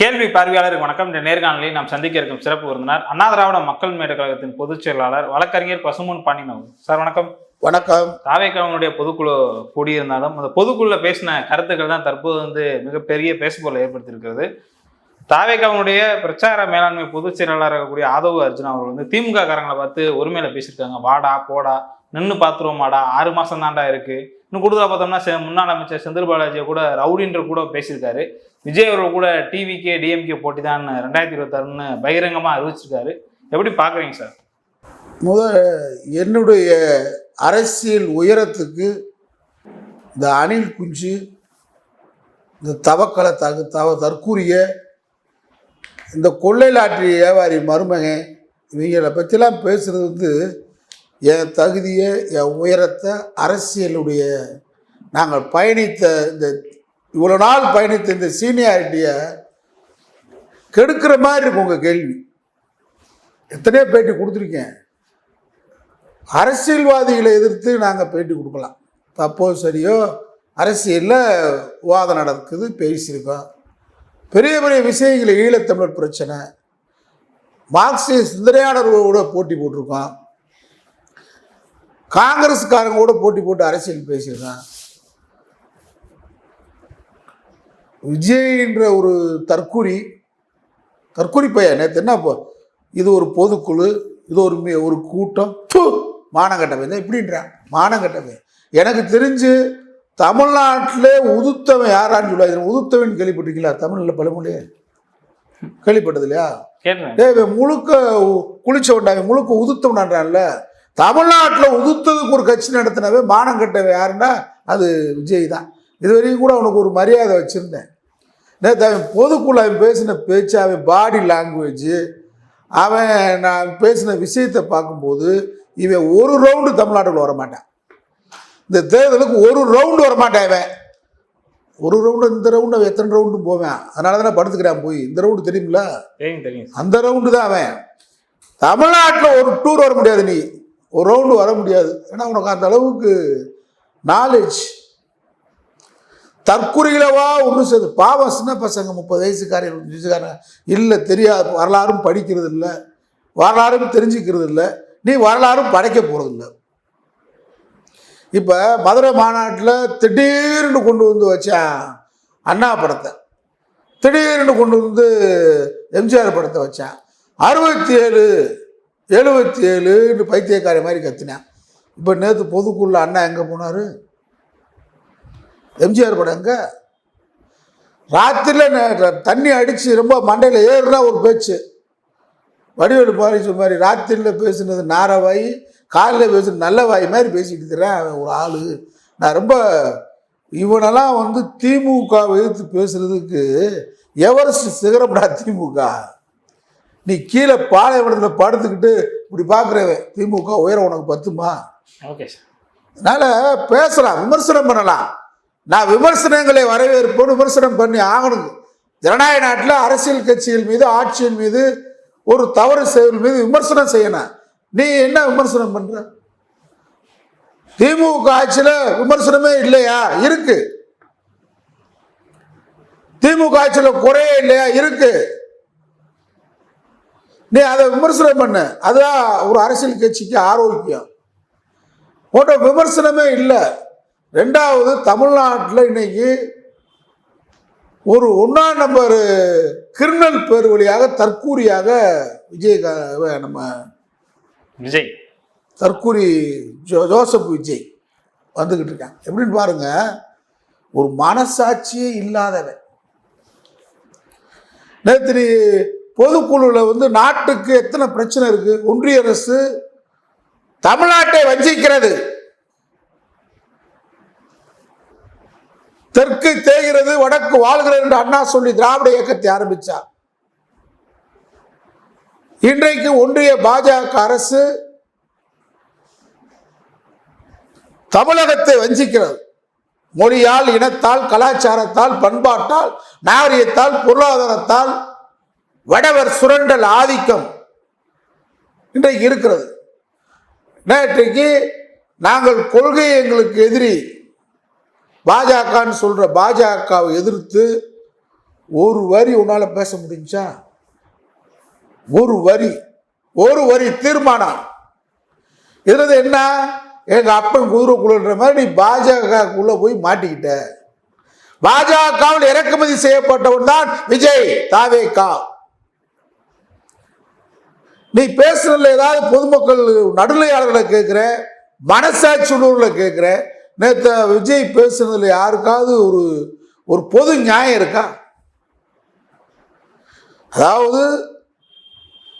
கேள்வி பார்வையாளருக்கு வணக்கம். இந்த நேர்காணலில் நாம் சந்திக்க இருக்கும் சிறப்பு விருந்தினர் அண்ணா திராவிட மக்கள் மேடை கழகத்தின் பொதுச் செயலாளர் வழக்கறிஞர் பசுமன் பாண்டியன். சார் வணக்கம். வணக்கம். தாவேக்காவனுடைய பொதுக்குழு கூடியிருந்தாலும் அந்த பொதுக்குழுல பேசின கருத்துக்கள் தான் தற்போது வந்து மிகப்பெரிய பேசுபொருளை ஏற்படுத்தியிருக்கிறது. தாவேக்காவனுடைய பிரச்சார மேலாண்மை பொதுச் செயலாளராக இருக்கக்கூடிய ஆதவ அர்ஜுனா அவர்கள் வந்து திமுக காரங்களை பார்த்து ஒருமையில பேசியிருக்காங்க. வாடா போடா நின்று பார்த்துருவோமாடா ஆறு மாசம் தாண்டா இருக்கு. இன்னும் கூடுதலாக பார்த்தோம்னா முன்னாள் அமைச்சர் செந்தில் பாலாஜியை கூட ரவுடின்ற கூட பேசியிருக்காரு. விஜய் அவர்கள் கூட டிவிகே டிஎம்கே போட்டி தான் ரெண்டாயிரத்தி இருபத்தாறுன்னு பகிரங்கமாக அறிவிச்சிருக்காரு. எப்படி பார்க்குறீங்க சார்? முத என்னுடைய அரசியல் உயரத்துக்கு இந்த அணில் குஞ்சு இந்த தவக்கலை தகு தவ தற்கூரிய இந்த கொள்ளைலாற்றி வியாபாரி மருமகன் இவங்களை பற்றிலாம் பேசுகிறது வந்து என் தகுதியை என் உயரத்தை அரசியலுடைய நாங்கள் பயணித்த இந்த இவ்வளோ நாள் பயணித்த இந்த சீனியாரிட்டியை கெடுக்கிற மாதிரி இருக்கும் உங்கள் கேள்வி. எத்தனையோ பேட்டி கொடுத்துருக்கேன். அரசியல்வாதிகளை எதிர்த்து நாங்கள் பேட்டி கொடுக்கலாம். தப்போ சரியோ அரசியலில் விவாதம் நடக்குது பேசியிருக்கோம். பெரிய பெரிய விஷயங்கள் ஈழத்தமிழர் பிரச்சனை. மார்க்சிய சிந்தனையாளர்களோட போட்டி போட்டிருக்கோம். காங்கிரஸ்காரங்க கூட போட்டி போட்டு அரசியல் பேசியிருக்கோம் விஜய்ன்ற ஒரு தற்குறி தற்குறி பையன் நேற்று என்ன இது ஒரு பொதுக்குழு இது ஒரு ஒரு கூட்டம் து மானங்கட்டவன் தான் இப்படின்றான் மானங்கட்டவன் எனக்கு தெரிஞ்சு தமிழ்நாட்டிலே உதுத்தவன் யாரான்னு சொல்லுவாங்க உதுத்தவன் கேள்விப்பட்டிருக்கீங்களா? தமிழில் பழமொழி கேள்விப்பட்டது இல்லையா? இவன் முழுக்க உ- குளிச்சவன்டா இவன் முழுக்க உதுத்தவனான்றான்ல. தமிழ்நாட்டில் உதுத்ததுக்கு ஒரு கட்சி நடத்தினவன் மானம் கட்டவன் யாருன்னா அது விஜய் தான். இது வரைக்கும் கூட அவனுக்கு ஒரு மரியாதை வச்சுருந்தேன். நேற்று அவன் பொதுக்குள்ள அவன் பேசின பேச்சு அவன் பாடி லாங்குவேஜ் அவன் நான் பேசின விஷயத்தை பார்க்கும்போது இவன் ஒரு ரவுண்டு தமிழ்நாட்டுக்குள்ள வரமாட்டான். இந்த தேர்தலுக்கு ஒரு ரவுண்டு வரமாட்டான் இவன். ஒரு ரவுண்டு இந்த ரவுண்டு அவன் எத்தனை ரவுண்டும் போவேன்? அதனால தானே படுத்துக்கிறான் போய். இந்த ரவுண்டு தெரியுமில்ல தெரியும். அந்த ரவுண்டு தான் அவன். தமிழ்நாட்டில் ஒரு டூர் வர முடியாது நீ. ஒரு ரவுண்டு வர முடியாது. ஏன்னா உனக்கு அந்த அளவுக்கு நாலேஜ் தற்குறிகளவா ஒன்று சேர்ந்து பாவம் சின்ன பசங்க முப்பது வயசுக்காரன் இருபத்தஞ்சு வயசுக்காரங்க இல்லை தெரியாது வரலாறும் படிக்கிறது இல்லை வரலாறும் தெரிஞ்சுக்கிறது இல்லை நீ வரலாறும் படைக்க போகிறதில்ல இப்போ மதுரை மாநாட்டில் திடீர்னு கொண்டு வந்து வச்சான் அண்ணா படத்தை. திடீர்னு கொண்டு வந்து எம்ஜிஆர் படத்தை வச்சான் அறுபத்தி ஏழு எழுபத்தி ஏழுன்னு பைத்தியக்காரி மாதிரி கத்தினான் இப்போ நேற்று பொதுக்குள்ள அண்ணா எங்கே போனார்? எம்ஜிஆர் படம் எங்க? ராத்திரியில் தண்ணி அடித்து ரொம்ப மண்டையில் ஏறுனா ஒரு பேச்சு. வடிவேலு பாரிசு மாதிரி ராத்திரியில் பேசுனது நாரவாய் காலையில் பேசுனது நல்ல வாய் மாதிரி பேசிட்டு இருக்கிறேன் அவன் ஒரு ஆள். நான் ரொம்ப இவனெல்லாம் வந்து திமுக எதிர்த்து பேசுறதுக்கு எவரெஸ்ட் சிகரம்டா திமுக? நீ கீழே பாலைவனத்தில் படுத்துக்கிட்டு இப்படி பார்க்குறவன் திமுக உயரம் உனக்கு பத்துமா? ஓகே சார் அதனால் பேசலாம் விமர்சனம் பண்ணலாம். நான் விமர்சனங்களை வரவேற்போம் விமர்சனம் பண்ணி ஆகணும். ஜனநாயக நாட்டில் அரசியல் கட்சிகள் மீது ஆட்சியின் மீது ஒரு தவறு செயல் மீது விமர்சனம் செய்யணும். நீ என்ன விமர்சனம் பண்ற? திமுக ஆட்சியில் விமர்சனமே இல்லையா? இருக்கு. திமுக ஆட்சியில் குறையே இல்லையா? இருக்கு. நீ அதை விமர்சனம் பண்ணு. அதுதான் ஒரு அரசியல் கட்சிக்கு ஆரோக்கியம். போட்ட விமர்சனமே இல்லை. ரெண்டாவது தமிழ்நாட்டில் இன்னைக்கு ஒரு ஒன்றாம் நம்பர் கிரிமினல் பேர் வழியாக தற்கூரியாக விஜய் நம்ம விஜய். தற்கூரி ஜோ ஜோசப் விஜய் வந்துக்கிட்டு இருக்கான் எப்படின்னு பாருங்க ஒரு மனசாட்சியே இல்லாதவன். நேற்று நீ பொதுக்குழுவில் வந்து நாட்டுக்கு எத்தனை பிரச்சனை இருக்கு? ஒன்றிய அரசு தமிழ்நாட்டை வஞ்சிக்கிறது. தெற்கு தேய்கிறது வடக்கு வாழ்கிறது என்று அண்ணா சொல்லி திராவிட இயக்கத்தை ஆரம்பித்தார் இன்றைக்கு ஒன்றிய பாஜக அரசு தமிழகத்தை வஞ்சிக்கிறது. மொழியால் இனத்தால் கலாச்சாரத்தால் பண்பாட்டால் நாகரிகத்தால் பொருளாதாரத்தால் வடவர் சுரண்டல் ஆதிக்கம் இன்றைக்கு இருக்கிறது. நேற்றைக்கு நாங்கள் கொள்கை எங்களுக்கு எதிரி பாஜகன்னு சொல்கிற பாஜகவை எதிர்த்து ஒரு வரி உன்னால் பேச முடிஞ்சா? ஒரு வரி. ஒரு வரி தீர்மானம். இருந்தது என்ன? எங்கள் அப்பன் குதிரைக்குள்ளன்ற மாதிரி நீ பாஜகக்குள்ளே போய் மாட்டிக்கிட்ட. பாஜகவில் இறக்குமதி செய்யப்பட்டவன் தான் விஜய் தாவேகா நீ பேசுறதுல ஏதாவது பொதுமக்கள் நடுநிலையாளர்களை கேட்குற மனசாட்சி உள்ளூரில் கேட்குற நேற்று விஜய் பேசுனதுல யாருக்காவது ஒரு ஒரு பொது நியாயம் இருக்கா? அதாவது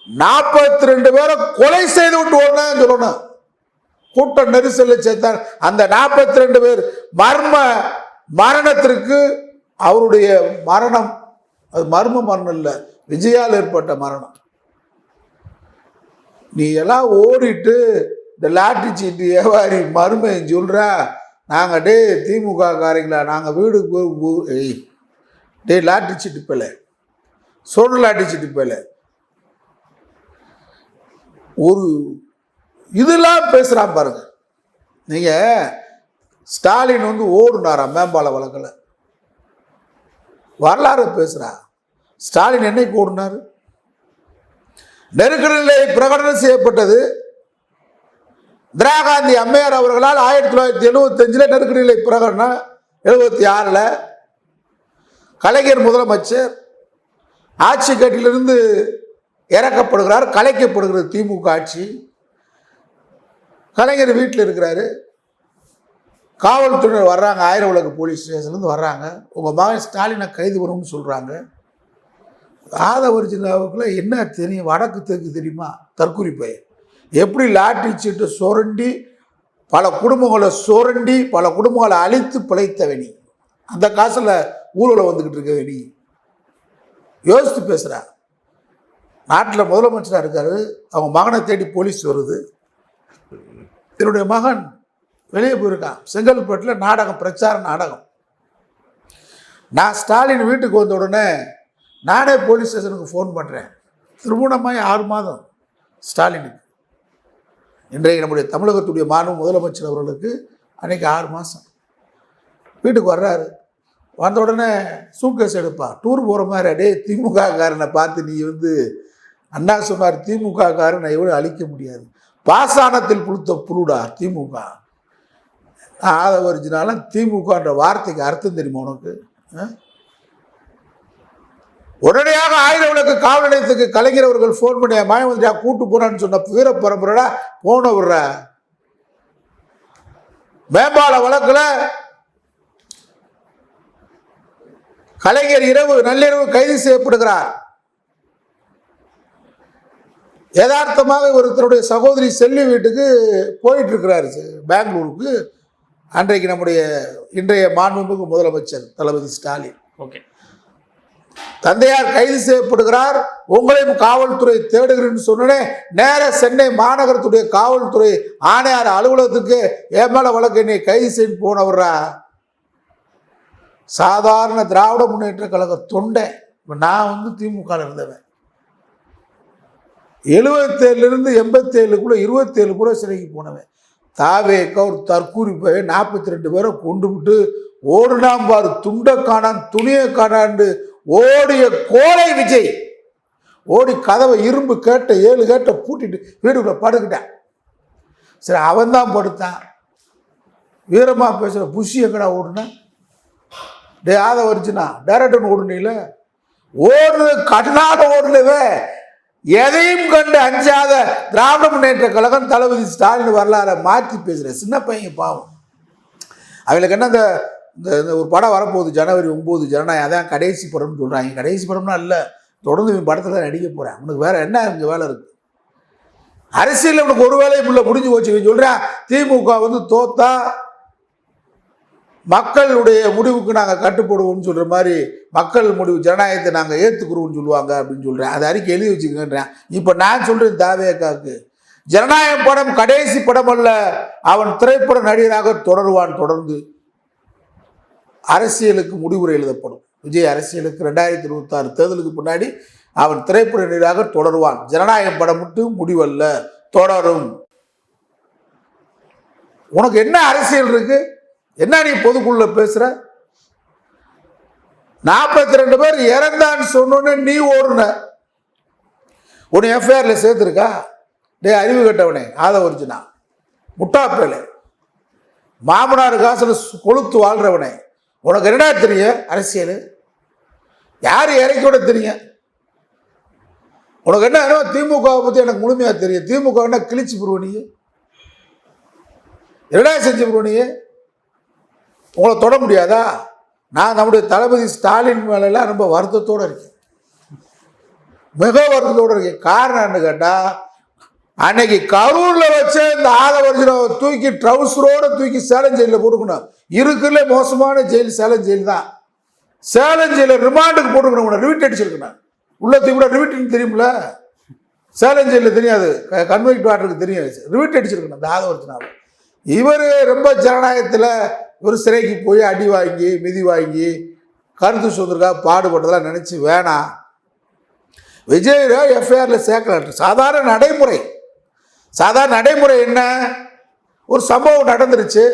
நாற்பத்தி ரெண்டு பேரை கொலை செய்து விட்டு ஓடுனேன் சொல்லணும். கூட்ட நெரிசலில் சேர்த்தார் அந்த நாற்பத்தி ரெண்டு பேர் மர்ம மரணத்திற்கு அவருடைய மரணம் அது மர்ம மரணம் இல்லை விஜயால் ஏற்பட்ட மரணம். நீ எல்லாம் ஓடிட்டு இந்த லாட்டி சீட்டு ஏவாரி மருமையும் சொல்கிற நாங்கள் டே திமுக காரங்களா? நாங்கள் வீடுக்கு போய் ஏய் டே லாட்டி சீட்டு போல. சொன்ன லாட்டி சீட்டு போல. ஒரு இதெல்லாம் பேசுகிறான் பாருங்க. நீங்கள் ஸ்டாலின் வந்து ஓடுனாராம் மேம்பால வழக்கில். வரலாறு பேசுகிறா ஸ்டாலின் என்னைக்கு ஓடுனாரு? நெருக்கடி நிலை பிரகடனம் செய்யப்பட்டது இந்திரா காந்தி அம்மையார் அவர்களால் ஆயிரத்தி தொள்ளாயிரத்தி எழுபத்தஞ்சில் நெருக்கடி நிலை பிரகடனம் எழுபத்தி ஆறில் கலைஞர் முதலமைச்சர் ஆட்சி கட்டிலிருந்து இறக்கப்படுகிறார் கலைக்கப்படுகிறது திமுக ஆட்சி. கலைஞர் வீட்டில் இருக்கிறாரு. காவல்துறையினர் வர்றாங்க ஆயிரம் விளக்கு போலீஸ் ஸ்டேஷன்லேருந்து வர்றாங்க. உங்கள் மகன் ஸ்டாலினை கைது பண்ணணும்னு சொல்கிறாங்க ஆதவர்ஜினாவுக்குள்ள என்ன தெரியும் வடக்கு தெற்கு தெரியுமா? தற்கொலை பையன். எப்படி லாட்டி சீட்டு சுரண்டி பல குடும்பங்களை சுரண்டி பல குடும்பங்களை அழித்து பிழைத்தவனி அந்த காசில் ஊழலை வந்துக்கிட்டு இருக்கவனி யோசித்து பேசுகிறா நாட்டில் முதலமைச்சராக இருக்காரு. அவங்க மகனை தேடி போலீஸ் வருது. என்னுடைய மகன் வெளியே போயிருக்கான். செங்கல்பட்டில் நாடகம் பிரச்சார நாடகம். நான் ஸ்டாலின் வீட்டுக்கு வந்த உடனே நானே போலீஸ் ஸ்டேஷனுக்கு ஃபோன் பண்ணுறேன் திருமணமாய் ஆறு மாதம் ஸ்டாலினுக்கு. இன்றைக்கு நம்முடைய தமிழகத்துடைய மாநில முதலமைச்சர் அவர்களுக்கு அன்றைக்கி ஆறு மாதம் வீட்டுக்கு வர்றாரு. வந்த உடனே சூட்கேஸ் எடுப்பா. டூர் போகிற மாதிரி அடே திமுக காரனை பார்த்து நீ வந்து அண்ணா சொன்னார் திமுக காரனை எவ்வளோ அழிக்க முடியாது. பாசானத்தில் புழுத்த புழுடா திமுக. ஆதவரிஜினாலும் திமுகன்ற வார்த்தைக்கு அர்த்தம் தெரியுமா உனக்கு? உடனடியாக ஆயுத விளக்கு காவல் நிலையத்துக்கு கலைஞர் அவர்கள் ஃபோன் பண்ணி மாயமந்திரியா கூட்டு போனான்னு சொன்ன வீர பரம்பரடா போன விடுற. மேம்பால வழக்கில் கலைஞர் இரவு நள்ளிரவு கைது செய்யப்படுகிறார். யதார்த்தமாக ஒருத்தருடைய சகோதரி செல்வி வீட்டுக்கு போயிட்டு இருக்கிறாரு பெங்களூருக்கு. அன்றைக்கு நம்முடைய இன்றைய மாண்புமிகு முதலமைச்சர் தளபதி ஸ்டாலின். ஓகே. தந்தையார் கைது செய்யப்படுகிறார். உங்களையும் காவல்துறை தேடுகிறேன்னு சொன்னனே நேர சென்னை மாநகரத்துடைய காவல்துறை ஆணையார் அலுவலகத்துக்கு என் மேல வழக்கு என்னை கைது செய்து போனவர்ரா? சாதாரண திராவிட முன்னேற்ற கழக தொண்டை. நான் வந்து திமுக இருந்தவன். எழுபத்தேழுலேருந்து எண்பத்தேழுக்குள்ளே இருபத்தேழு கூட சிறைக்கு போனவன். தாவேக்க ஒரு தற்கூரி போய் நாற்பத்தி ரெண்டு பேரை கொண்டு விட்டு ஓடுனாம்பார் துண்டை காணான் துணியை காணான்னு ஓடிய கோலை விஜய் ஓடி கதவை இரும்பு கேட்ட ஏழு கேட்ட பூட்டிட்டு வீடுக்குள்ளே படுக்கிட்டேன் சரி அவன் தான் படுத்தான். வீரமா பேசுகிற புஷி எங்கடா ஓடுனா? டே ஆத வரிச்சுனா டேரக்டர்னு ஓடுனீல? ஓடுனது கண்ணாட ஓடுனவே எதையும் கண்டு அஞ்சாத திராவிட முன்னேற்ற கழகம் தளபதி ஸ்டாலின் வரலாறை மாற்றி பேசுகிற சின்ன பையன் பாவம். அவளுக்கு என்ன இந்த இந்த இந்த ஒரு படம் வரப்போகுது ஜனவரி ஒம்பது ஜனநாயகம் அதான் கடைசி படம்னு சொல்கிறாங்க கடைசி படம்னா இல்லை. தொடர்ந்து இவன் படத்தில் தான் நடிக்க போகிறேன் உனக்கு வேற என்ன இங்கே வேலை இருக்குது அரசியலில் உனக்கு ஒரு வேலையும் இல்லை முடிஞ்சு போச்சு. இவன் சொல்கிறான் திமுக வந்து தோத்தா மக்களுடைய முடிவுக்கு நாங்கள் கட்டுப்படுவோம்னு சொல்கிற மாதிரி மக்கள் முடிவு ஜனநாயகத்தை நாங்கள் ஏற்றுக்குறோம்னு சொல்லுவாங்க அப்படின்னு சொல்கிறேன் அதை அறிக்கை எழுதி வச்சுக்கன்றேன் இப்போ நான் சொல்கிறேன் தாவேக்காக்கு. ஜனநாயக படம் கடைசி படம் அல்ல. அவன் திரைப்பட நடிகராக தொடருவான் தொடர்ந்து. அரசியலுக்கு முடிவுரை எழுதப்படும். விஜய் அரசியலுக்கு ரெண்டாயிரத்தி இருபத்தாறு தேர்தலுக்கு பின்னாடி அவன் திரைப்பட நடிகராக தொடருவான். ஜனநாயகம் படம் மட்டும் முடிவல்ல தொடரும். உனக்கு என்ன அரசியல் இருக்கு? என்ன நீ பொதுக்குள்ள பேசுற? நாற்பத்தி ரெண்டு பேர் இறந்தான்னு சொன்னோன்னே நீ ஓடுன. உன்னை எஃப்ஐஆர்ல சேர்த்துருக்கா? டேய் அறிவு கட்டவனே ஆத ஒரிஜினா. மாமனார் காசுல கொளுத்து வாழ்றவனே. உனக்கு என்னடா தெரியும் அரசியல்? யார் இறைக்கோட தெரியும்? உனக்கு என்ன திமுகவை பற்றி எனக்கு முழுமையாக தெரியும். திமுக என்ன கிழிச்சு போடுவ நீ? என்னடா செஞ்சு போடுவ நீ? உங்களை தொட முடியாதா? நான் நம்முடைய தளபதி ஸ்டாலின் மேலெல்லாம் ரொம்ப வருத்தத்தோடு இருக்கேன். மிக வருத்தத்தோடு இருக்கேன். காரணம் என்ன கேட்டால் அன்னைக்கு கரூர்ல வச்ச இந்த ஆதவர்ஜனை தூக்கி ட்ரௌசரோட தூக்கி சேலம் ஜெயிலில் போட்டுக்கணும். இருக்குல்ல மோசமான ஜெயில் சேலம் ஜெயில் தான். சேலம் ஜெயிலில் ரிமாண்டுக்கு போட்டுக்கணும் ரிவிட் அடிச்சிருக்கணும். உள்ள தூக்கி கூட ரிவிட்னு தெரியுமில்ல சேலம் ஜெயிலில் தெரியாது. கன்வெக்ட் வாட்டருக்கு தெரியும் ரிவிட் அடிச்சிருக்கணும் இந்த ஆதவர்ஜனாவை இவர் ரொம்ப ஜனநாயகத்தில் இவர் சிறைக்கு போய் அடி வாங்கி மிதி வாங்கி கருத்து சுதந்திரக்காக பாடுபட்டதெல்லாம் நினச்சி வேணாம். விஜய் எஃப்ஐஆரில் சேர்க்கல. சாதாரண நடைமுறை. சாதாரண நடைமுறை என்ன? ஒரு சம்பவம் நடந்துருச்சு.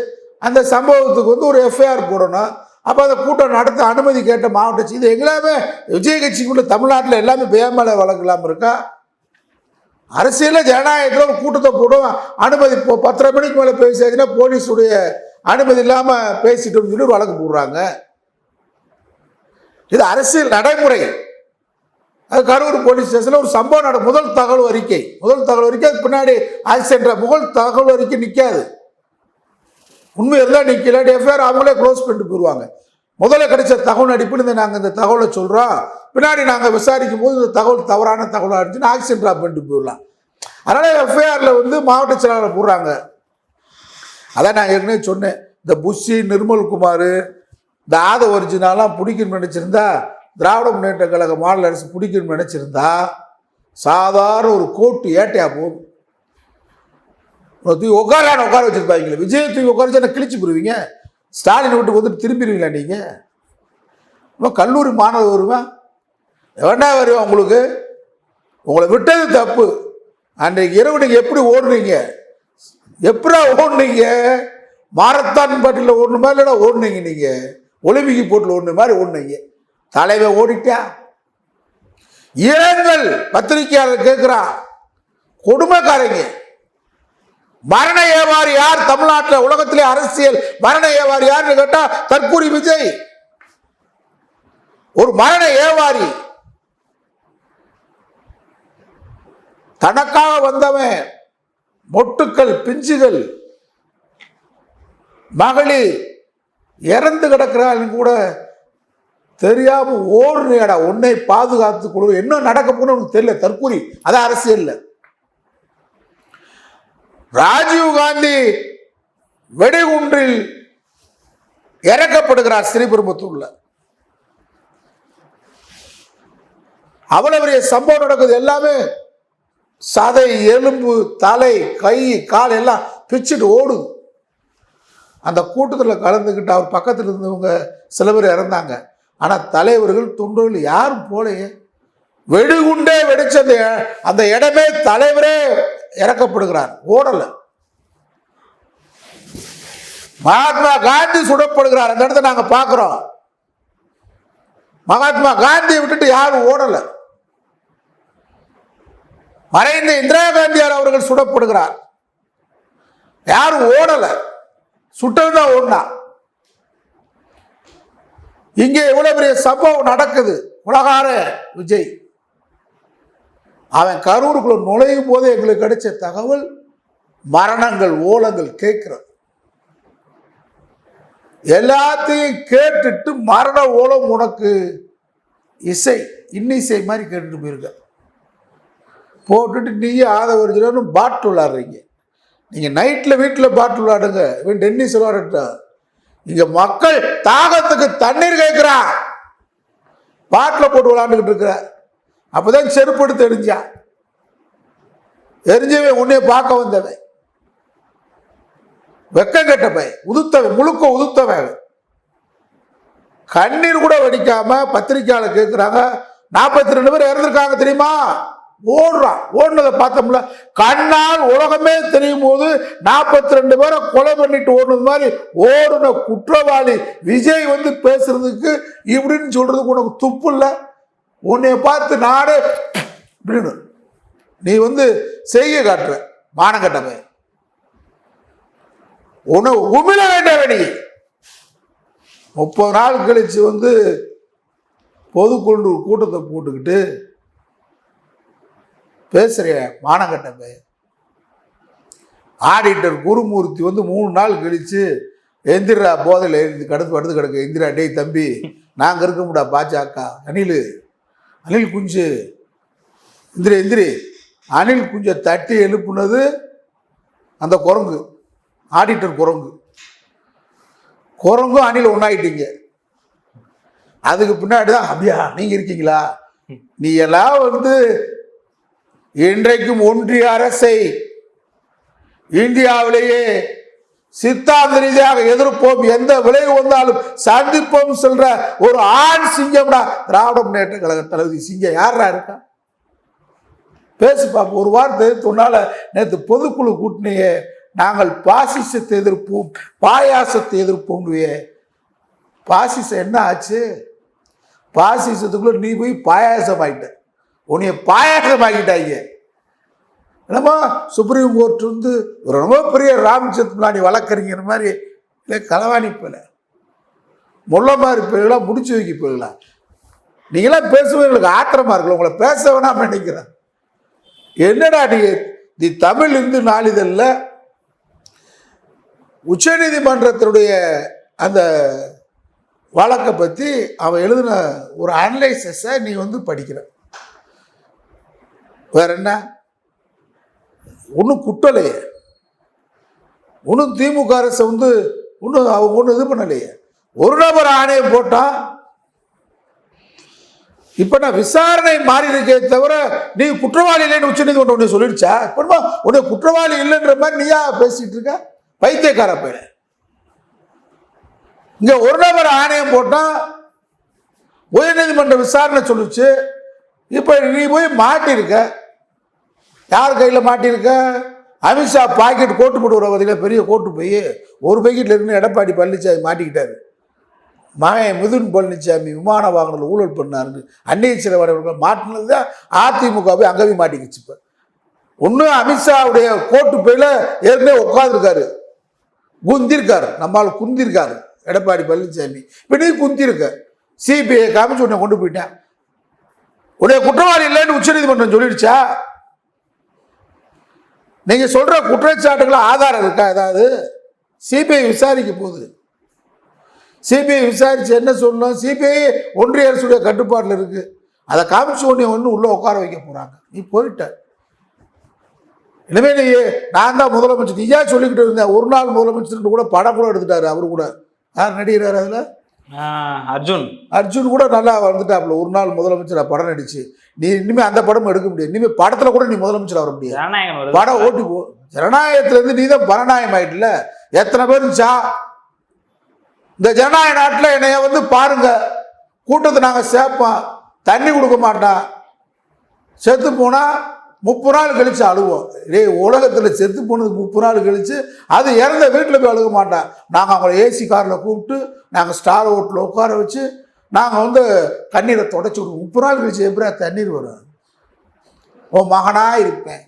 அந்த சம்பவத்துக்கு வந்து ஒரு எஃப்ஐஆர் போடணும். அப்போ அந்த கூட்டம் நடத்த அனுமதி கேட்ட மாவட்ட இது எல்லாமே விஜய கட்சிக்குள்ள தமிழ்நாட்டில் எல்லாமே பேமலை வழங்கலாம் இருக்கா? அரசியலில் ஜனநாயகத்தில் ஒரு கூட்டத்தை போடும் அனுமதி இப்போ பத்தரை மணிக்கு மேலே பேசியாச்சுன்னா போலீஸுடைய அனுமதி இல்லாமல் பேசிட்டோம்னு சொல்லி வழக்கு போடுறாங்க. இது அரசியல் நடைமுறை. அது கரூர் போலீஸ் ஸ்டேஷனில் ஒரு சம்பவம் நட முதல் தகவல் அறிக்கை. முதல் தகவல் அறிக்கை அதுக்கு பின்னாடி ஆக்சிடென்ட் முதல் தகவல் அறிக்கை நிற்காது உண்மை இருந்தால் நிற்கல எஃப்ஐஆர் அவங்களே க்ளோஸ் பண்ணிட்டு போயிடுவாங்க முதல்ல கிடைச்ச தகவல் அடிப்படையில் நாங்கள் இந்த தகவலை சொல்கிறோம் பின்னாடி நாங்கள் விசாரிக்கும் போது இந்த தகவல் தவறான தகவலாக இருந்துச்சுன்னு ஆக்சிடென்ட் ட்ராப் பண்ணிட்டு போயிடலாம். அதனால் எஃப்ஐஆரில் வந்து மாவட்ட செயலாளர் போடுறாங்க. அதான் நான் ஏற்கனவே சொன்னேன். இந்த புஷி நிர்மல்குமார் இந்த ஆத ஒரிஜினாலாம் பிடிக்கணும்னு நினச்சிருந்தா திராவிட முன்னேற்ற கழக மாநில அரசு பிடிக்கணும்னு நினச்சிருந்தா சாதாரண ஒரு கோட்டு ஏட்டையா போதும். தூக்கி உட்காரான உட்கார வச்சுருப்பாங்களே விஜய் தூக்கி உட்கார வச்சு என்ன கிழிச்சு போடுவீங்க ஸ்டாலின் வீட்டுக்கு வந்துட்டு திரும்பிடுவீங்களா நீங்கள் இப்போ கல்லூரி மாணவர் வருவேன் எவன்டா வருவேன் உங்களுக்கு? உங்களை விட்டது தப்பு. அன்றைக்கு இரவு நீங்கள் எப்படி ஓடுனீங்க? எப்படா ஓடுனீங்க? மாரத்தான் பாட்டில் ஓடணுமா இல்லைன்னா ஓடுனீங்க நீங்கள் ஒலிம்பிக் போட்டில் ஓடுன மாதிரி ஓடுனீங்க. தலைவர் ஓடிட்டா? இரங்கல் பத்திரிகையாளர் கேட்குறான் கொடுமைக்காரங்க. மரண ஏவாரி யார் தமிழ்நாட்டில் உலகத்திலே அரசியல் மரண ஏவாரி யாருன்னு கேட்டா தற்கூரி விஜய். ஒரு மரண ஏவாரி தனக்காக வந்தவன் மொட்டுக்கள் பிஞ்சுகள் மகளிர் இறந்து கிடக்கிறாள் கூட தெரியாம ஓடுறியாடா உன்னை பாதுகாத்து கொடு. என்ன நடக்க போகணும் உனக்கு தெரியல தற்கூரி. அதான் அரசியல் ராஜீவ் காந்தி வெடிகுன்றில் இறக்கப்படுகிறார் ஸ்ரீபெரும்புத்தூர்ல. அவ்வளவு பெரிய சம்பவம் நடக்குது. எல்லாமே சதை எலும்பு தலை கை கால் எல்லாம் பிச்சுட்டு ஓடுது. அந்த கூட்டத்தில் கலந்துக்கிட்டு அவர் பக்கத்தில் இருந்தவங்க சில பேர் இறந்தாங்க. ஆனால் தலைவர்கள் தொண்டர்கள் யாரும் போலையே. வெடிகுண்டே வெடிச்ச அந்த அந்த இடமே தலைவரே இறக்கப்படுகிறார். ஓடலை. மகாத்மா காந்தி சுடப்படுகிறார். அந்த இடத்த நாங்கள் பார்க்குறோம். மகாத்மா காந்தியை விட்டுட்டு யாரும் ஓடலை. மறைந்த இந்திரா காந்தியார் அவர்கள் சுடப்படுகிறார். யாரும் ஓடலை. சுட்டது தான் ஓடினா இங்கே எவ்வளவு பெரிய சம்பவம் நடக்குது. உலகார விஜய். அவன் கரூருக்குள்ள நுழையும் போது எங்களுக்கு கிடைச்ச தகவல் மரணங்கள் ஓலங்கள் கேட்கிறது. எல்லாத்தையும் கேட்டுட்டு மரண ஓலம் உனக்கு இசை இன்னிசை மாதிரி கேட்டுட்டு போயிருக்க. போட்டுட்டு நீயும் ஆதவரிஜனும் பாட்டு விளாடுறீங்க நீங்கள் நைட்டில் வீட்டில் பாட்டு விளாடுங்க இவன் டென்னிஸ் விளாடட்டா இங்க மக்கள் தாகத்துக்கு தண்ணீர் கேட்குறான் பாட்டில் போட்டு விளாண்டுக்கிட்டு இருக்கிற. அப்போதான் செருப்பு எடுத்து எரிஞ்சான் எரிஞ்சவன் உன்னைய பார்க்க வந்தவன். வெக்கம் கெட்டவன் உதுத்தவன் முழுக்க உதுத்தவன் அவன். கண்ணீர் கூட வடிக்காம பத்திரிக்கையாளர் கேட்குறாங்க நாற்பத்தி ரெண்டு பேர் இறந்துருக்காங்க தெரியுமா? ஓடுறான் ஓடுனதை பார்த்தோம்ல கண்ணால் உலகமே தெரியும் போது நாற்பத்தி ரெண்டு பேரை கொலை பண்ணிட்டு ஓடுனது மாதிரி ஓடுன குற்றவாளி விஜய் வந்து பேசுறதுக்கு இப்படின்னு சொல்றதுக்கு உனக்கு துப்பு இல்லை? உன்னை பார்த்து நாடே இப்படின்னு. நீ வந்து செய்ய காட்டுற மானம் கட்டவன் உன்னை உமிழ வேண்டவன் வேணி முப்பது நாள் கழிச்சு வந்து பொதுக்குழு கூட்டத்தை போட்டுக்கிட்டு பேசுறிய மானங்கட்டமே ஆடிட்டர் குருமூர்த்தி வந்து மூணு நாள் கழித்து எந்திரா போதையில் எழுந்து கடத்து படுத்து கிடக்கு. எந்திரா டேய் தம்பி நாங்கள் இருக்க முடியா பாஜக. அனில் அனில் குஞ்சு. எந்திரி எந்திரி. அனில் குஞ்சை தட்டி எழுப்புனது அந்த குரங்கு. ஆடிட்டர் குரங்கு. குரங்கும் அணில் ஒன்றாயிட்டீங்க அதுக்கு பின்னாடி தான் அப்படியா நீங்கள் இருக்கீங்களா? நீ எல்லாம் வந்து இன்றைக்கும் ஒன்றிய அரசை இந்தியாவிலேயே சித்தாந்த ரீதியாக எதிர்ப்போம். எந்த விளைவு வந்தாலும் சந்திப்போம் சொல்ற ஒரு ஆண் சிங்கம்டா. திராவிட முன்னேற்ற கழக தளபதி சிங்கம் யாரா இருக்கா? பேசு பாப்போம். ஒரு வார்த்தை உன்னால நேற்று பொதுக்குழு கூட்டினையே நாங்கள் பாசிசத்தை எதிர்ப்போம் பாயாசத்தை எதிர்ப்போம்னுவே. பாசிசம் என்ன ஆச்சு? பாசிசத்துக்குள்ள நீ போய் பாயாசம் ஆயிட்ட உன்னைய பாயாசம் ஆக்கிட்டாங்க என்னமோ சுப்ரீம் கோர்ட் வந்து ஒரு ரொம்ப பெரிய ராம்சந்த் முன்னாடி வழக்கறிஞர் மாதிரி இல்லை களவாணி போல. முள்ள மாதிரி போயிடலாம் முடிச்சு வைக்க போயிடலாம் நீங்களாம் பேசுவவங்களுக்கு ஆத்திரமா இருக்குல்ல உங்களை பேச வேணாம் நினைக்கிறேன். என்னடா நீ தி தமிழ் இந்து நாளிதழில் உச்சநீதிமன்றத்தினுடைய அந்த வழக்கை பற்றி அவன் எழுதின ஒரு அனலைசஸை நீ வந்து படிக்கிற. வேற என்ன? ஒன்றும் குட்டலையே. ஒன்றும் திமுக அரசை வந்து ஒன்றும் அவங்க ஒன்றும் இது பண்ணலையே. ஒரு நபர் ஆணையம் போட்டால் இப்போ நான் விசாரணை மாறி இருக்கே தவிர நீ குற்றவாளி இல்லைன்னு உச்சநீதிமன்றம் ஒன்று சொல்லிடுச்சா? இப்போ உன்னை குற்றவாளி இல்லைன்ற மாதிரி நீயா பேசிட்டு இருக்க? பைத்தியக்கார பையன் இங்க ஒரு நபர் ஆணையம் போட்டா உயர்நீதிமன்ற விசாரணை சொல்லிச்சு. இப்போ நீ போய் மாட்டிருக்க. யார் கையில் மாட்டிருக்க? அமித்ஷா பாக்கெட் கோட்டு போட்டு வர பார்த்தீங்களா பெரிய கோட்டு போய் ஒரு பாக்கெட்டில் இருந்து எடப்பாடி பழனிசாமி மாட்டிக்கிட்டாரு. மகன் மிதுன் பழனிசாமி விமான வாகனத்தில் ஊழல் பண்ணாருன்னு அன்னிய செலவாளர்கள் மாட்டினது தான் அதிமுக போய் அங்கே போய் மாட்டிக்கிச்சு இப்போ. ஒன்று அமித்ஷாவுடைய கோட்டு பையில ஏற்கனவே உட்காந்துருக்காரு குந்திருக்காரு. நம்மால் குந்திருக்காரு. எடப்பாடி பழனிசாமி இப்போ நீ குந்திருக்க. சிபிஐ காமிச்சு உன்னை கொண்டு போயிட்டேன். உடைய குற்றவாளி இல்லைன்னு உச்சநீதிமன்றம் சொல்லிடுச்சா? நீங்க சொல்ற குற்றச்சாட்டுகள் ஆதாரம் இருக்கா? ஏதாவது? சிபிஐ விசாரிக்க போகுது. சிபிஐ விசாரிச்சு என்ன சொல்லணும்? சிபிஐ ஒன்றிய அரசுடைய கட்டுப்பாட்டில் இருக்கு. அதை காமிச்சு உடனே ஒன்று உள்ள உட்கார வைக்க போறாங்க. நீ போயிட்ட. இனிமே நீ நான் தான் முதலமைச்சர். நீயா சொல்லிக்கிட்டு இருந்தேன் ஒரு நாள் முதலமைச்சர் கூட படம் கூட எடுத்துட்டாரு அவரு கூட. யார் நடிகிறார் அதில்? அர்ஜுன். அர்ஜுன் கூட நல்லா வந்துட்டாப்புல ஒரு நாள் முதலமைச்சர் படம் நடிச்சு. நீ இனிமே அந்த படம் எடுக்க முடியாது. இனிமே படத்துல கூட நீ முதலமைச்சர் வர முடியாது. படம் ஓட்டி போ ஜனநாயகத்துல இருந்து நீ தான் பரநாயகம் ஆயிட்டுல. எத்தனை பேர் இருந்துச்சா? இந்த ஜனநாயக நாட்டில் என்னைய வந்து பாருங்க. கூட்டத்தை நாங்கள் சேர்ப்போம். தண்ணி கொடுக்க மாட்டோம். செத்து போனா முப்பது நாள் கழிச்சு அழுவோம். டேய் உலகத்தில் செத்து போனது முப்பது நாள் கழிச்சு அது இறந்த வீட்டில் போய் அழுக மாட்டோம் நாங்கள் அவங்கள ஏசி காரில் கூப்பிட்டு நாங்கள் ஸ்டார் ஹோட்டலில் உட்கார வச்சு நாங்கள் வந்து கண்ணீரை தொடச்சி விடுவோம். முப்பது நாள் கழிச்சு எப்படி தண்ணீர் வரும்? உன் மகனாக இருப்பேன்.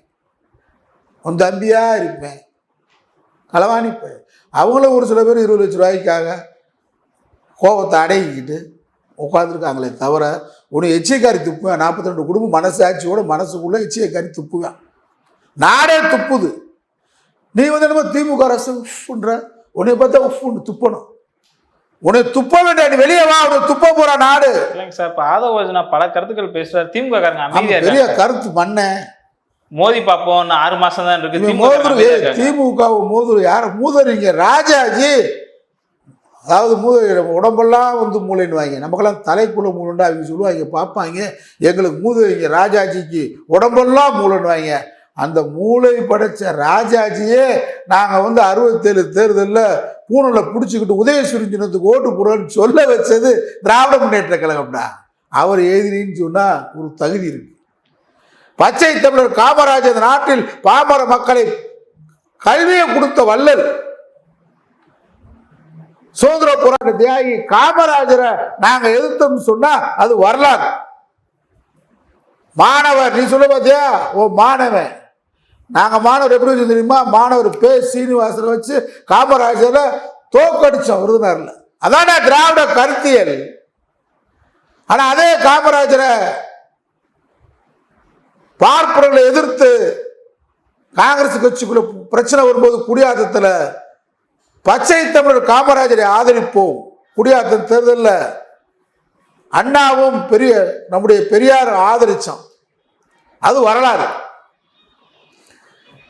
உன் தம்பியாக இருப்பேன். களவாணிப்பேன். அவங்களும் ஒரு சில பேர் இருபது லட்ச ரூபாய்க்காக கோபத்தை அடங்கிக்கிட்டு உட்காந்துருக்காங்களே தவிர உன்னை எச்சியக்காரி துப்புவேன். நாற்பத்தி ரெண்டு குடும்பம் மனசாட்சியோட மனசுக்குள்ளே எச்சியக்காரி துப்புவேன். நாடே துப்புது. நீ வந்து என்னமோ திமுக அரசு உஃப்ன்ற. உன்னை பார்த்தா உஃப்னு துப்பணும். உன்னை துப்ப வேண்டிய நீ வெளியே வா. உன்னை துப்ப போற நாடு. இல்லைங்க சார். இப்போ ஆதவ யோஜனா பல கருத்துக்கள் பேசுறாரு. திமுக காரங்க பெரிய கருத்து மண்ண. மோதி பார்ப்போம் ஆறு மாசம் தான் இருக்கு. மோதுரு. திமுக மோதுரு யார? மூதறிங்க ராஜாஜி. அதாவது மூத உடம்பெல்லாம் வந்து மூளைன்னு வாங்க நமக்கெல்லாம் தலைக்குள்ள மூளைண்டா அவங்க சொல்லுவாங்க. பார்ப்பாங்க. எங்களுக்கு மூதறிங்க ராஜாஜிக்கு உடம்பெல்லாம் மூளைன்னு வாங்க அந்த மூளை படைச்ச ராஜாஜியே நாங்கள் வந்து அறுபத்தேழு தேர்தலில் பூனலை பிடிச்சிக்கிட்டு உதயசூரியனத்துக்கு ஓட்டு போடுறோன்னு சொல்ல வச்சது திராவிட முன்னேற்ற கழகம்டா. அவர் எழுதினின்னு சொன்னால் ஒரு தகுதி இருக்கு. பச்சை தமிழர் காமராஜர் நாட்டில் பாமர மக்களை கல்வியை கொடுத்த வல்லர் சுதந்திர போராட்ட தியாகி காமராஜரை நாங்க எதிர்த்தோம்னு சொன்னா அது வரலாறு. மாணவர் நீ சொல்ல பார்த்தியா ஓ மாணவன். நாங்க மாணவர் எப்படி வச்சு தெரியுமா? மாணவர் பே சீனிவாசனை வச்சு காமராஜரை தோக்கடிச்சோம் விருதுநகர்ல. அதான திராவிட கருத்தியல். ஆனா அதே காமராஜரை பார்ப்பனர்களை எதிர்த்து காங்கிரஸ் கட்சிக்குள்ள பிரச்சனை வரும்போது குடியாத்தத்தில் பச்சை தமிழர் காமராஜரை ஆதரிப்போம். குடியாத்தம் தேர்தலில் அண்ணாவும் பெரிய நம்முடைய பெரியார் ஆதரிச்சோம் அது வரலாறு.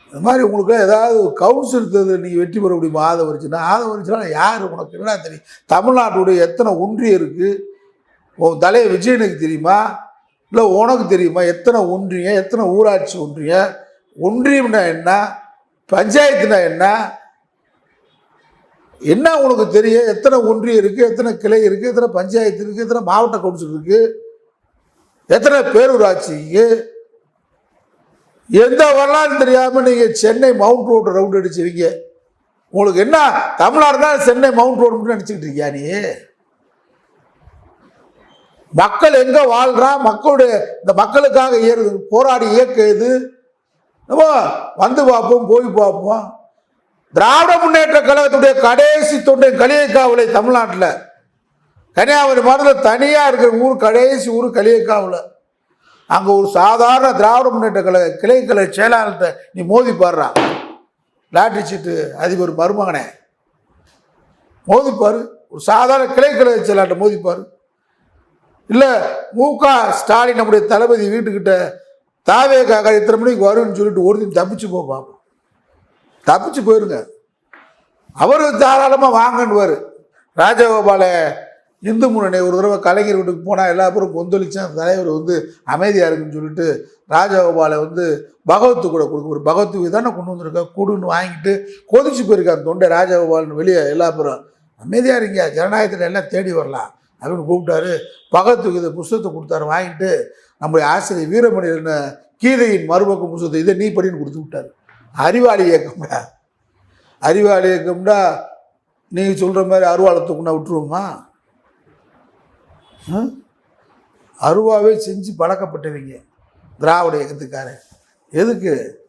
இந்த மாதிரி உங்களுக்கு ஏதாவது கவுன்சில் தேர்தல் நீங்கள் வெற்றி பெற முடியுமா? ஆதரிச்சுன்னா ஆதரிச்சுனா யார்? உனக்கு என்ன தெரியும்? தமிழ்நாட்டுடைய எத்தனை ஒன்றியம் இருக்குது உன் தலையை விஜயனுக்கு தெரியுமா? இல்லை உனக்கு தெரியுமா? எத்தனை ஒன்றியம் எத்தனை ஊராட்சி ஒன்றியம் ஒன்றியம்னா என்ன? பஞ்சாயத்துனா என்ன? என்ன உனக்கு தெரியும்? எத்தனை ஒன்றியம் இருக்குது எத்தனை கிளை இருக்குது எத்தனை பஞ்சாயத்து இருக்குது எத்தனை மாவட்ட கவுன்சில் இருக்குது எத்தனை பேரூராட்சிக்கு எந்த வரலாறு தெரியாமல் நீங்கள் சென்னை மவுண்ட் ரோடு ரவுண்ட் அடிச்சிருக்கீங்க. உங்களுக்கு என்ன தமிழ்நாடு தான் சென்னை மவுண்ட் ரோடு நினச்சிக்கிட்டு இருக்கியா நீ? மக்கள் எங்கே வாழ்றா? மக்களுடைய இந்த மக்களுக்காக ஏறு போராடி இயக்க இது நம்ம வந்து பார்ப்போம் போய் பார்ப்போம். திராவிட முன்னேற்ற கழகத்துடைய கடைசி தொண்டை களியக்காவிலை தமிழ்நாட்டில். கன்னியாகுமரி மாவட்டத்தில் தனியாக இருக்கிற ஊர் கடைசி ஊர் களியக்காவில் அங்கே ஒரு சாதாரண திராவிட முன்னேற்ற கழக கிளைக்கலை செயலாளர்கிட்ட நீ மோதி பாடுறா லாட்டரி சீட்டு அதிபர் மருமகனே. மோதிப்பார் ஒரு சாதாரண கிளைக்கலை செயலாளர்கிட்ட மோதிப்பார் இல்லை முக ஸ்டாலின் நம்முடைய தளபதி வீட்டுக்கிட்ட தாவே காக்கா இத்தனை மணிக்கு வரும்னு சொல்லிட்டு ஒரு தப்பிச்சு போ பார்ப்போம் தப்பிச்சு போயிருங்க. அவர் தாராளமாக வாங்கன்னுவார். ராஜகோபால இந்து முன்னணி ஒரு தடவை கலைஞர் வீட்டுக்கு போனால் எல்லா பேரும் கொந்தளிச்சேன் தலைவர் வந்து அமைதியாக இருக்குன்னு சொல்லிட்டு ராஜகோபாலை வந்து பகவத்து கூட கொடுக்க ஒரு பகவத்து தானே கொண்டு வந்திருக்கா கொடுன்னு வாங்கிட்டு கொதிச்சு போயிருக்காங்க தொண்டை ராஜகோபால்னு வெளியே எல்லா பேரும். அமைதியாக இருங்க ஜனநாயகத்தில் எல்லாம் தேடி வரலாம் அப்படின்னு கூப்பிட்டாரு. பகவத்து இந்த புஸ்தகத்தை கொடுத்தாரு வாங்கிட்டு நம்முடைய ஆசிரியர் வீரமணியன் கீதையின் மறுபக்கம் புஸ்தகத்தை இதை நீ படின்னு கொடுத்து விட்டாரு. அறிவாளி இயக்கம்டா. அறிவாளி இயக்கம்டா நீ சொல்கிற மாதிரி அருவாளத்துக்குன்னா விட்டுருவோமா? ம்? அருவாவே செஞ்சு பழக்கப்பட்டவங்க திராவிட இயக்கத்துக்காரன். எதுக்கு?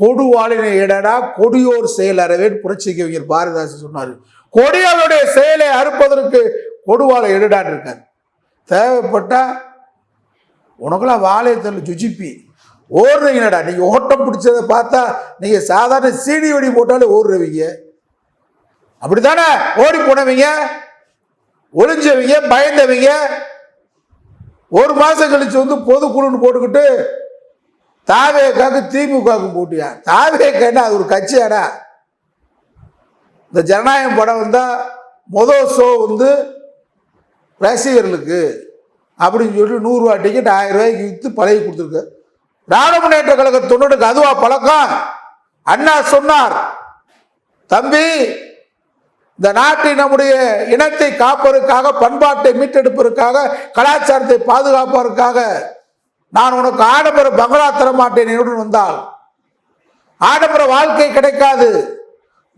கொடுவாளினை எடடா கொடியோர் செயல் அறவேன் புரட்சி கவிஞர் பாரதிதாசன் சொன்னார். கொடியாளுடைய செயலை அறுப்பதற்கு கொடுவாளை எடுடான்னு இருக்கார். தேவைப்பட்டால் உனக்கெல்லாம் வாழையத்தில் ஜுஜிப்பி ஓடுறீங்கடா நீங்கள் ஓட்டம் பிடிச்சதை பார்த்தா நீங்கள் சாதாரண சீடி வெடி போட்டாலே ஓடுறவீங்க. அப்படித்தானே? ஓடி போனவங்க ஒளிஞ்சவங்க பயந்தவங்க ஒரு மாதம் கழிச்சு வந்து பொதுக்குழுன்னு போட்டுக்கிட்டு தாவேக்காக்கு திமுகவுக்கு போட்டியா? தாவேக்கா என்ன? அது ஒரு கட்சியாடா? இந்த ஜனநாயகம் படம் வந்தால் மொதல் ஷோ வந்து ரசிகர்களுக்கு அப்படின்னு சொல்லி நூறுரூவா டிக்கெட் ஆயிரம் ரூபாய்க்கு விற்று பழகி கொடுத்துருக்கு திராவிட முன்னேற்ற கழக அதுவா பழக்கம். அண்ணா சொன்னார் தம்பி இந்த நாட்டை நம்முடைய இனத்தை காப்பதற்காக பண்பாட்டை மீட்டெடுப்பதற்காக கலாச்சாரத்தை பாதுகாப்பதற்காக நான் உனக்கு ஆடம்பர பங்களா தர மாட்டேன் என்னுடன் வந்தால் ஆடம்பர வாழ்க்கை கிடைக்காது.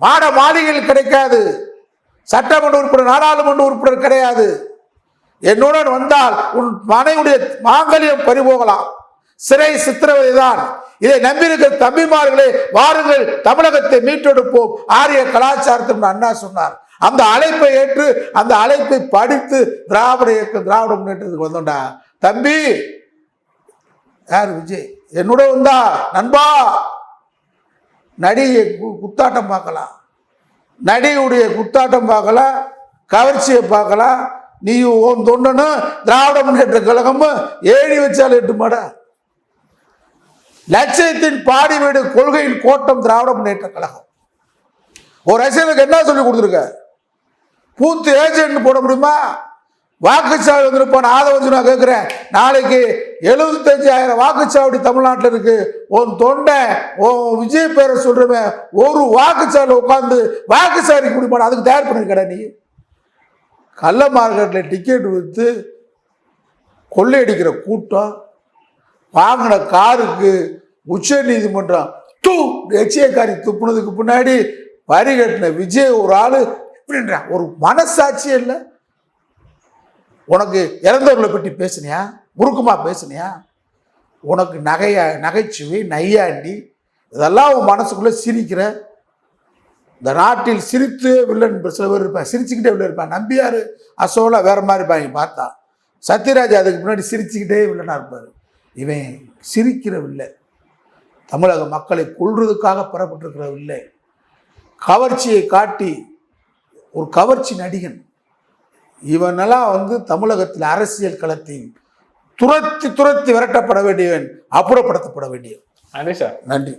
மாட மாளிகைகள் கிடைக்காது. சட்டமன்ற உறுப்பினர் நாடாளுமன்ற உறுப்பினர் கிடையாது. என்னுடன் வந்தால் உன் மனைவுடைய மாங்கல்யம் பறிபோகலாம். சிறை சித்திரவதை தான் இதை நம்பியிருக்கிற தம்பிமார்களே வாருங்கள் தமிழகத்தை மீட்டெடுப்போம். ஆரிய கலாச்சாரத்தை அண்ணா சொன்னார். அந்த அழைப்பை ஏற்று அந்த அழைப்பை படித்து திராவிட இயக்கம் திராவிட முன்னேற்றத்துக்கு வந்தோம்டா. தம்பி யார் விஜய்? என்னோட வந்தா நண்பா. நடிகை கு- குத்தாட்டம் பார்க்கலாம். நடிகையுடைய குத்தாட்டம் பார்க்கலாம். கவர்ச்சியை பார்க்கலாம். நீயும் உன் தொண்டனும் திராவிட முன்னேற்ற கழகமும் ஏழி வச்சால் எட்டு மாடா லட்சியத்தின் பாடி வீடு கொள்கையின் கோட்டம் திராவிட முன்னேற்ற கழகம். ஒரு அரசியலுக்கு என்ன சொல்லி கொடுத்துருக்க? பூத்து ஏஜென்ட் போட முடியுமா? வாக்குச்சாவடி வந்திருப்பான் ஆதவச்சு நான் கேட்குறேன். நாளைக்கு எழுபத்தஞ்சாயிரம் வாக்குச்சாவடி தமிழ்நாட்டில் இருக்கு. உன் தொண்டை உன் விஜய் பேரை சொல்றவன் ஒரு வாக்குச்சாவடி உட்காந்து வாக்குச்சாவடி குடிப்பான். அதுக்கு தயார் பண்ணிருக்கடா நீ. கள்ள மார்க்கெட்டில் டிக்கெட் விற்று கொள்ளையடிக்கிற கூட்டம் வாங்கின காருக்கு உச்ச நீதிமன்றம் தூ எச்சியக்காரி துப்புனதுக்கு பின்னாடி வரி கட்டின விஜய் ஒரு ஆளு இப்படின்றான் ஒரு மனசாட்சியே இல்லை. உனக்கு இறந்தவர்களை பற்றி பேசுனியா? முறுக்குமா பேசுனியா? உனக்கு நகையா நகைச்சுவை நையாண்டி இதெல்லாம் உன் மனசுக்குள்ளே சிரிக்கிற. இந்த நாட்டில் சிரித்து வில்லன் சில பேர் இருப்பான் சிரிச்சுக்கிட்டே வில்லன் இருப்பான் நம்பியார் அசோலா வேற மாதிரி இருப்பாங்க. பார்த்தா. சத்யராஜ் அதுக்கு முன்னாடி சிரிச்சுக்கிட்டே வில்லனா இருப்பார். இவன் சிரிக்கிற வில்லை தமிழக மக்களை கொள்றதுக்காக பெறப்பட்டிருக்கிற வில்லை கவர்ச்சியை காட்டி ஒரு கவர்ச்சி நடிகன். இவனெல்லாம் வந்து தமிழகத்தில் அரசியல் களத்தில் துரத்தி துரத்தி விரட்டப்பட வேண்டியவன் அப்புறப்படுத்தப்பட வேண்டியவன். நன்றி சார் நன்றி.